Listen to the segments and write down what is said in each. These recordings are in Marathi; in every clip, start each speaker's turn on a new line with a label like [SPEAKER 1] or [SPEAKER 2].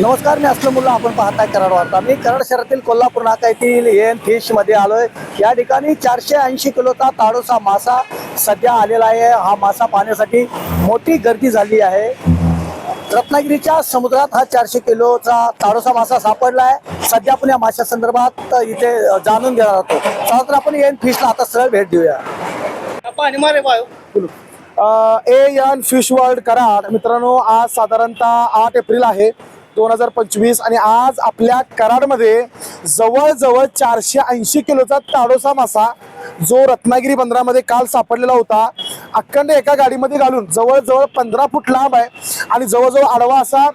[SPEAKER 1] नमस्कार मी असलं मुलं. आपण पाहताय कराड वार्ता. मी कराड शहरातील कोल्हापूर नाका येथील एन फिशमध्ये आलोय. या ठिकाणी चारशे ऐंशी किलोचा ताडोसा मासा सध्या आलेला आहे. हा मासा पाहण्यासाठी मोठी गर्दी झाली आहे. रत्नागिरीच्या समुद्रात हा चारशे किलोचा ताडोसा मासा सापडला आहे. सध्या आपण या माशा संदर्भात इथे जाणून घेणार आहोत. चला तर आपण एन फिशला आता सरळ भेट देऊया.
[SPEAKER 2] पाणी मारे वायो
[SPEAKER 3] A N fish world Karad मित्रांनो आज साधारणतः आठ एप्रिल आहे. दोन हजार पंचवीस आणि आज आपल्या कराडमध्ये जवळजवळ चारशे ऐंशी किलोचा ताडोसा मासा जो रत्नागिरी बंदरामध्ये काल सापडलेला होता अखंड एका गाडीमध्ये घालून जवळजवळ पंधरा फूट लांब आहे आणि जवळजवळ आडवा असा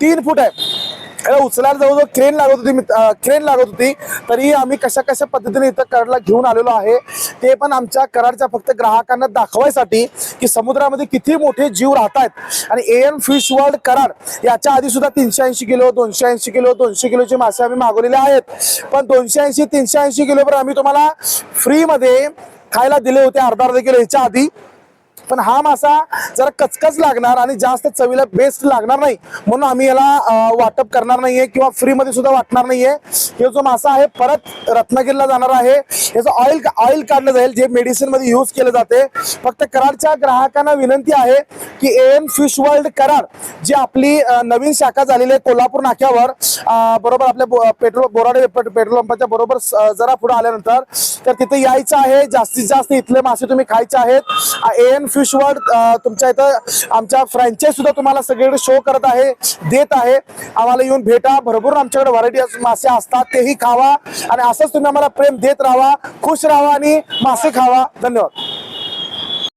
[SPEAKER 3] तीन फूट आहे. याला उचलायला जवळजवळ क्रेन लागत होती क्रेन लागत होती. तरी आम्ही कशा कशा पद्धतीने इथं कराडला घेऊन आलेलो आहे ते पण आमच्या कराडच्या फक्त ग्राहकांना दाखवायसाठी की समुद्रामध्ये किती मोठे जीव राहत आहेत आणि A N fish world Karad याच्या आधी सुद्धा तीनशे ऐंशी किलो दोनशे ऐंशी किलो दोनशे किलोचे मासे आम्ही मागवलेले आहेत. पण दोनशे ऐंशी तीनशे ऐंशी किलोवर आम्ही तुम्हाला फ्रीमध्ये खायला दिले होते अर्धा अर्धा किलो. ह्याच्या आधी पण हा मासा जरा कचकच लागणार आणि जास्त चवीला बेस्ट लागणार नाही. म्हणून आम्ही याला वाटप करणार नाहीये किंवा फ्रीमध्ये सुद्धा वाटणार नाहीये. हे जो मासा आहे परत रत्नागिरीला जाणार आहे. याचं ऑइल ऑइल काढलं जाईल जे मेडिसिनमध्ये यूज केलं जाते. फक्त कराडच्या ग्राहकांना विनंती आहे की A M fish world Karad जी आपली नवीन शाखा झालेली आहे कोल्हापूर नाक्यावर. बरोबर आपल्या पेट्रोल बोराडे पेट्रोल पंपाच्या बरोबर जरा पुढे आल्यानंतर तर तिथे यायचं आहे जास्तीत जास्त इथले मासे तुम्ही खायचे आहेत. ए एन फिश वर्ल्ड तुमच्या इथं आमच्या फ्रँचाईज सुद्धा तुम्हाला सगळीकडे शो करत आहे देत आहे. आम्हाला येऊन भेटा भरपूर आमच्याकडे व्हरायटी मासे असतात तेही खावा. आणि असंच तुम्ही आम्हाला प्रेम देत राहा खुश राहा आणि मासे खावा. धन्यवाद.